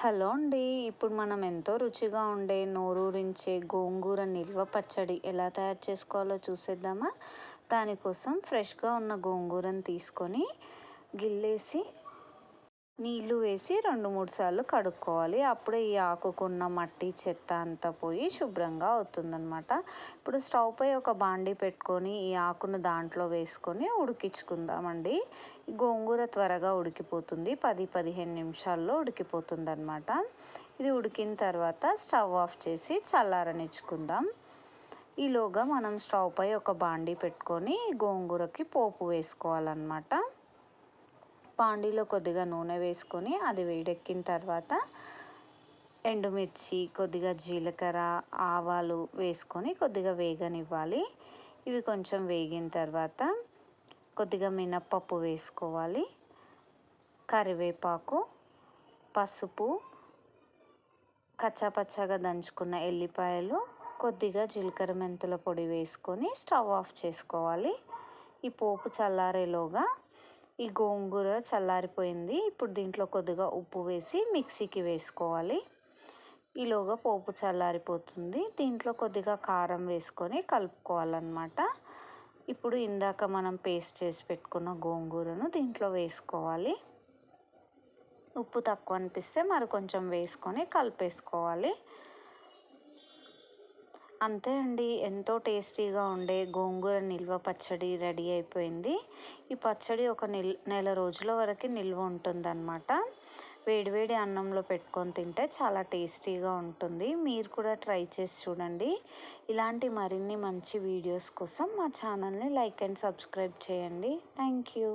Hello అండి. ఇప్పుడు మనం ఎంతో రుచిగా ఉండే నోరూరించే గోంగూర నిల్వ పచ్చడి ఎలా తయారు చేసుకోవాలో చూసేద్దామా? దానికోసం ఫ్రెష్గా ఉన్న గోంగూరను తీసుకొని గిల్లేసి నీళ్ళు వేసి రెండు మూడు సార్లు కడుక్కోవాలి. అప్పుడే ఈ ఆకుకున్న మట్టి చెత్త అంతా పోయి శుభ్రంగా అవుతుందన్నమాట. ఇప్పుడు స్టవ్ పై ఒక బాండి పెట్టుకొని ఈ ఆకును దాంట్లో వేసుకొని ఉడికించుకుందామండి. గోంగూర త్వరగా ఉడికిపోతుంది. పది పదిహేను నిమిషాల్లో ఉడికిపోతుంది అనమాట ఇది ఉడికిన తర్వాత స్టవ్ ఆఫ్ చేసి చల్లారనిచ్చుకుందాం. ఈలోగా మనం స్టవ్ పై ఒక బాండి పెట్టుకొని గోంగూరకి పోపు వేసుకోవాలన్నమాట. పాండిలో కొద్దిగా నూనె వేసుకొని అది వేడెక్కిన తర్వాత ఎండుమిర్చి కొద్దిగా జీలకర్ర ఆవాలు వేసుకొని కొద్దిగా వేగనివ్వాలి. ఇవి కొంచెం వేగిన తర్వాత కొద్దిగా మినప్పప్పు వేసుకోవాలి. కరివేపాకు పసుపు కచ్చాపచ్చాగా దంచుకున్న ఎల్లిపాయలు కొద్దిగా జీలకర్ర మెంతుల పొడి వేసుకొని స్టవ్ ఆఫ్ చేసుకోవాలి. ఈ పోపు చల్లారేలోగా ఈ గోంగూర చల్లారిపోయింది. ఇప్పుడు దీంట్లో కొద్దిగా ఉప్పు వేసి మిక్సీకి వేసుకోవాలి. ఈలోగా పోపు చల్లారిపోతుంది. దీంట్లో కొద్దిగా కారం వేసుకొని కలుపుకోవాలన్నమాట. ఇప్పుడు ఇందాక మనం పేస్ట్ చేసి పెట్టుకున్న గోంగూరను దీంట్లో వేసుకోవాలి. ఉప్పు తక్కువ అనిపిస్తే మరి కొంచెం వేసుకొని కలిపేసుకోవాలి. అంతే అండి. ఎంతో టేస్టీగా ఉండే గోంగూర నిల్వ పచ్చడి రెడీ అయిపోయింది. ఈ పచ్చడి ఒక నెల నెల రోజుల వరకు నిల్వ ఉంటుందన్నమాట. వేడివేడి అన్నంలో పెట్టుకొని తింటే చాలా టేస్టీగా ఉంటుంది. మీరు కూడా ట్రై చేసి చూడండి. ఇలాంటి మరిన్ని మంచి వీడియోస్ కోసం మా ఛానల్ని లైక్ అండ్ సబ్స్క్రైబ్ చేయండి. Thank you.